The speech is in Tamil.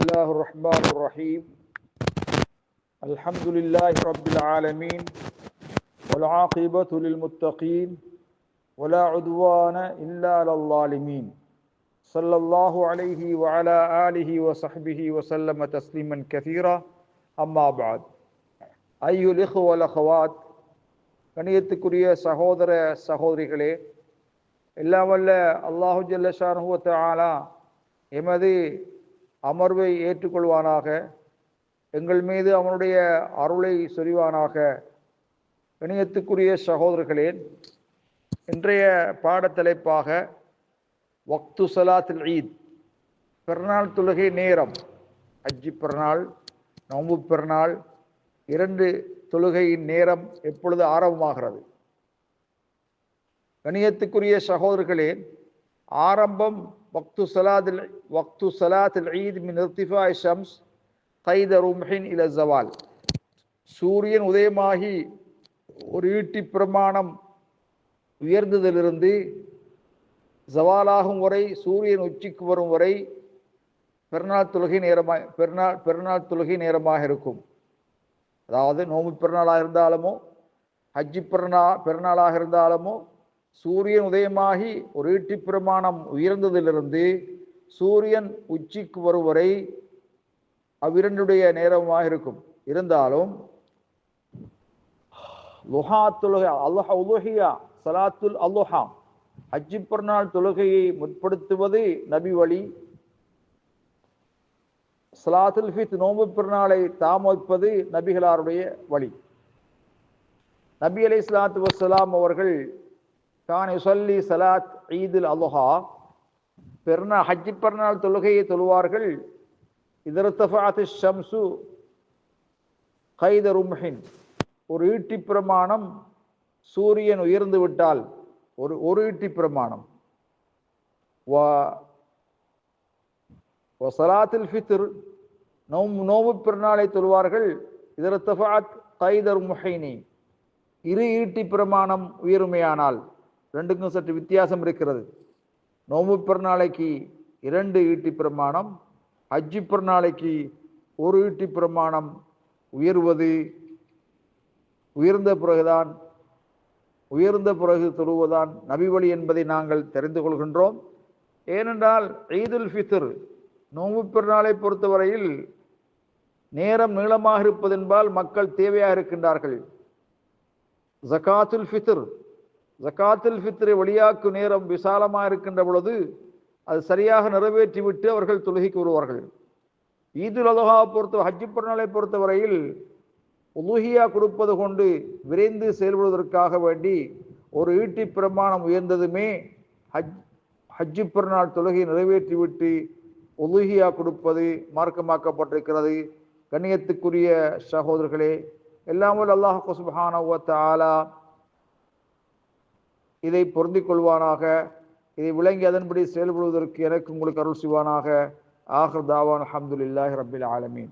الله الرحمن الرحيم الحمد لله رب العالمين والعاقبة للمتقين ولا عدوان إلا على الظالمين صلى الله عليه وعلى آله وصحبه وسلم تسليما كثيرا أما بعد أيها الإخوة والأخوات கணியத்துக்குரிய சகோதர சகோதரிகளே எல்லாம் வல்ல அல்லாஹு ஜல்லஷானுவத்த ஆலா எமது அமர்வை ஏற்றுக்கொள்வானாக எங்கள் மீது அவனுடைய அருளை சொரிவானாக. இணையத்துக்குரிய சகோதரர்களே இன்றைய பாடத்தலைப்பாக வக்து சலாத்தில் ஈத் பிறநாள் தொழுகை நேரம் அஜி பிறநாள் நோம்பு பிறநாள் இரண்டு தொழுகையின் நேரம் எப்பொழுது ஆரம்பமாகிறது? கணியத்துக்குரிய சகோதரர்களே ஆரம்பம் وقت சலாதில் வக்து صلاة ஈத் من ارتفاع ஷம்ஸ் கைத ரும்ஹின் இல ஜவால் சூரியன் உதயமாகி ஒரு ஈட்டி பிரமாணம் உயர்ந்ததிலிருந்து ஜவாலாகும் வரை சூரியன் உச்சிக்கு வரும் வரை பெருநாள் தொழுகை நேரமாக பெருநாள் பெருநாள் தொழுகை நேரமாக இருக்கும். அதாவது நோம்பு பெருநாளாக இருந்தாலுமோ ஹஜ்ஜி பெருநா பெருநாளாக இருந்தாலுமோ சூரியன் உதயமாகி ஒரு ஈட்டி பிரமாணம் உயர்ந்ததிலிருந்து சூரியன் உச்சிக்கு வரும் வரை அவ்விரண்டுடைய நேரமாக இருக்கும். இருந்தாலும் லுஹா தொழுகை அல்லஹ உலுஹியா சலாத்துல் அல்லுஹா ஹஜ்ஜி பெருநாள் தொழுகையை முற்படுத்துவது நபி வழி. சலாத்துல் ஃபித் நோம்பு பெருநாளை தாமதிப்பது நபிகளாருடைய வழி. நபி அலை சலாத்து வசலாம் அவர்கள் கான் யுசல்லி சலாத் ஈதுல் அலுஹா பெருநாள் ஹஜ்ஜி பெருநாள் தொழுகையை தொழுவார்கள். இதரத்தஃபாத்து ஷம்சு கைத ரும்ஹின் ஒரு ஈட்டி பிரமாணம் சூரியன் உயர்ந்து விட்டால் ஒரு ஒரு ஈட்டி பிரமாணம். சலாத்தில் ஃபித்ர் நோம் நோவு பிறநாளை தொழுவார்கள். இதர தஃபாத் கைதர் முஹைனி இரு ஈட்டி பிரமாணம் உயருமையானால் ரெண்டுக்கும் சற்று வித்தியாசம் இருக்கிறது. நோம்பு பிறநாளைக்கு இரண்டு ஈட்டி பிரமாணம் ஹஜ்ஜி பிறநாளைக்கு ஒரு ஈட்டி பிரமாணம் உயர்வது உயர்ந்த பிறகுதான் உயர்ந்த பிறகு தொழுவதான் நபி வழி என்பதை நாங்கள் தெரிந்து கொள்கின்றோம். ஏனென்றால் ஈதுல் ஃபித்ர் நோம்பு பெருநாளை பொறுத்தவரையில் நேரம் நீளமாக இருப்பதென்பால் மக்கள் தேவையாக இருக்கின்றார்கள். ஜகாத்துல் ஃபித்ர் ஜக்காத்தில் ஃபித்ரை வழியாக்கும் நேரம் விசாலமாக இருக்கின்ற பொழுது அது சரியாக நிறைவேற்றிவிட்டு அவர்கள் தொழுகைக்கு வருவார்கள். ஈதுல் அலஹா பொறுத்த ஹஜ்ஜி பிறநாளை பொறுத்தவரையில் உலுஹியா கொடுப்பது கொண்டு விரைந்து செயல்படுவதற்காக வேண்டி ஒரு ஈட்டி பிரமாணம் உயர்ந்ததுமே ஹஜ் ஹஜ்ஜி பிறநாள் தொழுகை நிறைவேற்றிவிட்டு உலுஹியா கொடுப்பது மார்க்கமாக்கப்பட்டிருக்கிறது. கண்ணியத்துக்குரிய சகோதரர்களே எல்லாமே அல்லாஹ் சுபஹானவத்த ஆலா இதை பொருந்திக் கொள்வானாக. இதை விளங்கி அதன்படி செயல்படுவதற்கு எனக்கு உங்களுக்கு அருள் செய்வானாக. ஆஹர் தாவான் அஹமதுல்லாஹி ரபில் ஆலமீன்.